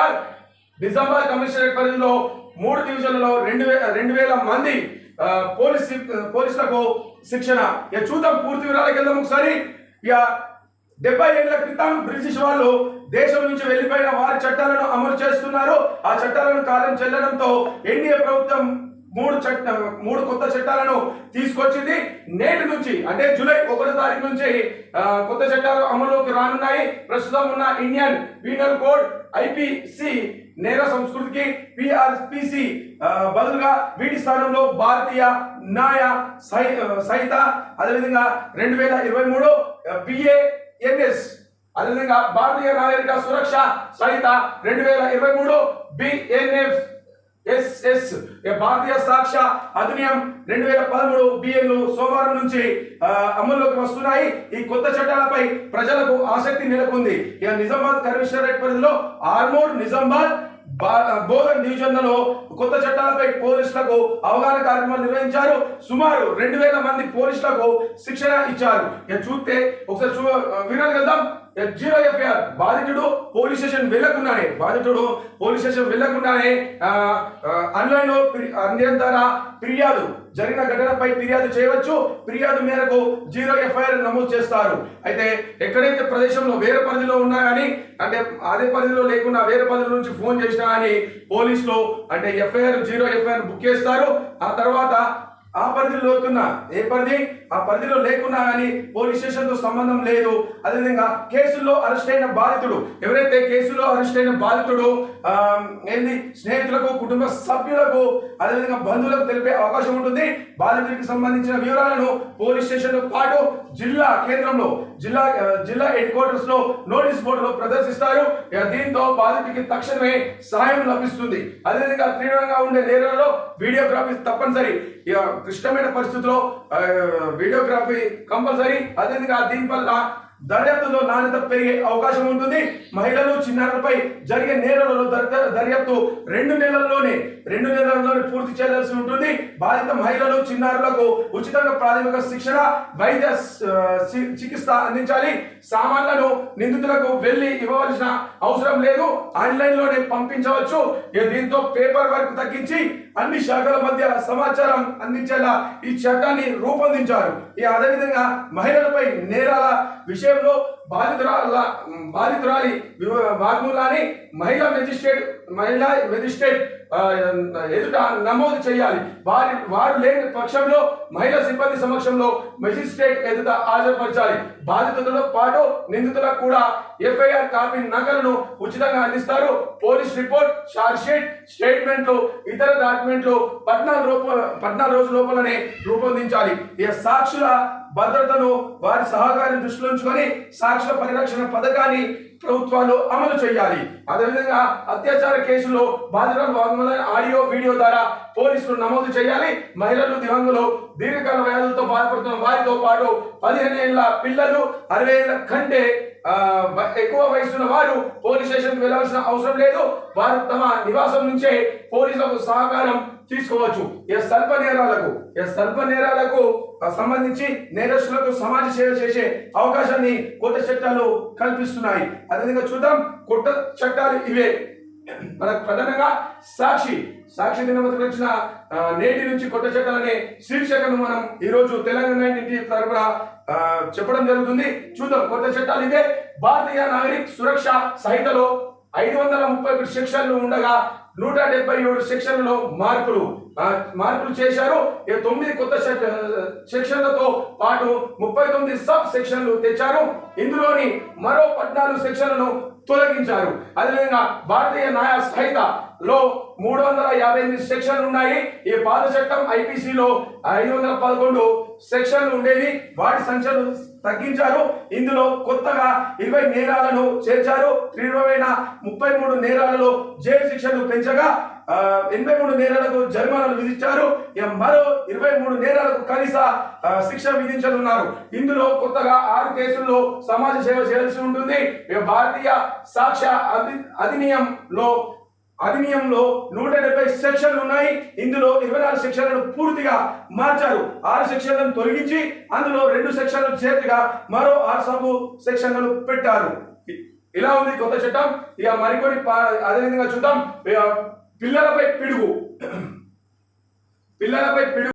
FIR Nizamabad commissionerate పరిధిలో మూడు డివిజన్లలో రెండు వే రెండు వేల మంది పోలీస్ పోలీసులకు శిక్షణ. ఇక చూద్దాం పూర్తి వివరాలకు వెళ్దాం ఒకసారి. ఇక డెబ్బై ఏళ్ళ క్రితం బ్రిటిష్ వాళ్ళు దేశం నుంచి వెళ్ళిపోయిన వారి చట్టాలను అమలు చేస్తున్నారు. ఆ చట్టాలను కాలం చెల్లడంతో ఎన్డీఏ ప్రభుత్వం మూడు చట్ట మూడు కొత్త చట్టాలను తీసుకొచ్చింది నేటి నుంచి అంటే జూలై ఒకటో తారీఖు నుంచి కొత్త చట్టాలు అమలులోకి రానున్నాయి. ప్రస్తుతం ఉన్న ఇండియన్ పీనల్ కోడ్ ఐపీసీ నేర సంస్కృతికి పిఆర్పిసి బదులుగా వీటి స్థానంలో భారతీయ న్యాయ సై- అదేవిధంగా రెండు వేల ఇరవై మూడు బిఏఎన్ఎస్ అదేవిధంగా భారతీయ నాగరిక సురక్ష సహిత రెండు వేల ఇరవై మూడు BNF S S. Bharatiya Sakshya Adhiniyam రెండు వేల పదమూడు బిఎన్లు సోమవారం నుంచి అమల్లోకి వస్తున్నాయి. ఈ కొత్త చట్టాలపై ప్రజలకు ఆసక్తి నెలకొంది. ఇక నిజామాబాద్ కమిషనరేట్ పరిధిలో ఆర్మూర్ నిజామాబాద్ బోధన్ డివిజన్లలో కొత్త చట్టాలపై పోలీసులకు అవగాహన కార్యక్రమాలు నిర్వహించారు. సుమారు రెండు వేల మంది పోలీసులకు శిక్షణ ఇచ్చారు. ఇక చూస్తే ఒకసారి వినాలి కదా జీరో ఎఫ్ఐఆర్ బాధితుడు పోలీస్ స్టేషన్ వెళ్ళకుండానే బాధితుడు పోలీస్ స్టేషన్ వెళ్ళకుండానే ఆన్లైన్ ఆన్లైన్ ద్వారా ఫిర్యాదు జరిగిన ఘటనపై ఫిర్యాదు చేయవచ్చు. ఫిర్యాదు మేరకు జీరో ఎఫ్ఐఆర్ నమోదు చేస్తారు. అయితే ఎక్కడైతే ప్రదేశంలో వేరే పరిధిలో ఉన్నా కానీ అంటే అదే పరిధిలో లేకుండా వేరే పరిధి నుంచి ఫోన్ చేసినా కానీ పోలీసులు అంటే ఎఫ్ఐఆర్ జీరో ఎఫ్ఐఆర్ బుక్ చేస్తారు. ఆ తర్వాత పరిధిలో లేకున్నా ఏ పరిధి? ఆ పరిధిలో లేకున్నా కానీ పోలీస్ స్టేషన్తో సంబంధం లేదు. అదేవిధంగా కేసుల్లో అరెస్ట్ అయిన బాధితుడు ఎవరైతే కేసులో అరెస్ట్ అయిన బాధితుడు ఏంది? స్నేహితులకు కుటుంబ సభ్యులకు అదేవిధంగా బంధువులకు తెలిపే అవకాశం ఉంటుంది. బాధితుడికి సంబంధించిన వివరాలను పోలీస్ స్టేషన్తో పాటు జిల్లా కేంద్రంలో జిల్లా జిల్లా హెడ్ క్వార్టర్స్లో నోటీస్ బోర్డులో ప్రదర్శిస్తారు. దీంతో బాధితుడికి తక్షణమే సహాయం లభిస్తుంది. అదేవిధంగా తీవ్రంగా ఉండే నేరాలలో వీడియోగ్రఫీ తప్పనిసరి. కృష్ణ క్లిష్టమైన పరిస్థితుల్లో వీడియోగ్రఫీ కంపల్సరీ అదేవిధంగా దీనివల్ల దర్యాప్తులో నాణ్యత పెరిగే అవకాశం ఉంటుంది. మహిళలు చిన్నారులపై జరిగే నేరాలలో దర్యాప్తు రెండు నెలల్లోనే రెండు నెలల్లోనే పూర్తి చేయాల్సి ఉంటుంది. బాధిత మహిళలు చిన్నారులకు ఉచితంగా ప్రాథమిక శిక్షణ వైద్య చి- చికిత్స అందించాలి. సామాన్లను నిందితులకు వెళ్ళి ఇవ్వవలసిన అవసరం లేదు. ఆన్లైన్లోనే పంపించవచ్చు దీంతో పేపర్ వర్క్ తగ్గించి అన్ని శాఖల మధ్య సమాచారం అందించేలా ఈ చట్టాన్ని రూపొందించారు. ఈ అదేవిధంగా మహిళలపై నేరాల Chegou బాధితురాల బాధితురాలి వాగ్మూలాన్ని మహిళా మెజిస్ట్రేట్ మహిళా మెజిస్ట్రేట్ ఎదుట నమోదు చేయాలి. వారి వారు లేని పక్షంలో మహిళా సిబ్బంది సమక్షంలో మెజిస్ట్రేట్ ఎదుట హాజరుపరచాలి. బాధితులతో పాటు నిందితులకు కూడా ఎఫ్ఐఆర్ కాపీ నకలను ఉచితంగా అందిస్తారు. పోలీస్ రిపోర్ట్ షార్ట్షీట్ స్టేట్మెంట్లు ఇతర డాక్యుమెంట్లు పద్నాలుగు రూప పద్నాలుగు రోజుల లోపలనే రూపొందించాలి. ఈ సాక్షుల భద్రతను వారి సహకారం దృష్టిలో ఉంచుకొని రాష్ట్ర పరిరక్షణ పథకాన్ని ప్రభుత్వాలు అమలు చేయాలి. అదేవిధంగా అత్యాచార కేసులో బాధితుల వాంగ్మూల ఆడియో వీడియో ద్వారా పోలీసులు నమోదు చేయాలి. మహిళలు దివంగులు దీర్ఘకాల వ్యాధులతో బాధపడుతున్న వారితో పాటు పదిహేను ఏళ్ళ పిల్లలు అరవై ఏళ్ళ కంటే ఆ, ఎక్కువ వయసున్న వారు పోలీస్ స్టేషన్కి వెళ్ళాల్సిన అవసరం లేదు. వారు తమ నివాసం నుంచే పోలీసులకు సహకారం తీసుకోవచ్చు. ఏ స్వల్ప నేరాలకు ఏ స్వల్ప నేరాలకు సంబంధించి నేరస్తులకు సమాజ సేవ చేసే అవకాశాన్ని కొత్త చట్టాలు కల్పిస్తున్నాయి. అదేవిధంగా చూద్దాం కొత్త చట్టాలు ఇవే. మనకు ప్రధానంగా సాక్షి సాక్షి దినపత్రిక వచ్చిన నేటి నుంచి కొత్త చట్టాలనే శీర్షికను మనం ఈ రోజు తెలంగాణ ఇంటి తరపున చెప్పడం జరుగుతుంది. చూద్దాం కొత్త చట్టాలు ఇవే. భారతీయ నాగరిక సురక్ష సంహితలో ఐదు వందల ముప్పై ఒకటి సెక్షన్లు ఉండగా నూట డెబ్బై ఏడు సెక్షన్లలో మార్పులు మార్పులు చేశారు. తొమ్మిది కొత్త సెక్షన్లతో పాటు ముప్పై తొమ్మిది సబ్ సెక్షన్లు తెచ్చారు. ఇందులోని మరో పద్నాలుగు సెక్షన్లను తొలగించారు. అదేవిధంగా భారతీయ న్యాయ సహిత లో మూడు వందల యాభై ఎనిమిది సెక్షన్లు ఉన్నాయి. ఈ పాత చట్టం ఐపీసీలో ఐదు వందల పదకొండు సెక్షన్లు ఉండేవి. వాటి సంఖ్యను తగ్గించారు. ఇందులో కొత్తగా ఇరవై నేరాలను చేర్చారు. తీవ్రమైన ముప్పై మూడు నేరాలలో జైలు శిక్షలు పెంచగా ఎనభై మూడు నేరాలకు జరిమానాలు విధించారు. మరో ఇరవై మూడు నేరాలకు కనీస శిక్ష విధించనున్నారు. ఇందులో కొత్తగా ఆరు కేసుల్లో సమాజ సేవ చేయాల్సి ఉంటుంది. భారతీయ సాక్ష్య అధి అధినియంలో అధినియంలో నూట డెబ్బై సెక్షన్లు ఉన్నాయి. ఇందులో ఇరవై నాలుగు సెక్షన్లను పూర్తిగా మార్చారు. ఆరు సెక్షన్లను తొలగించి అందులో రెండు సెక్షన్లు చేర్చగా మరో ఆరు సబ్బు సెక్షన్లను పెట్టారు. ఇలా ఉంది కొత్త చట్టం. ఇక మరికొన్ని పా- అదేవిధంగా చూద్దాం. పిల్లలపై పిడుగు. పిల్లలపై పిడుగు.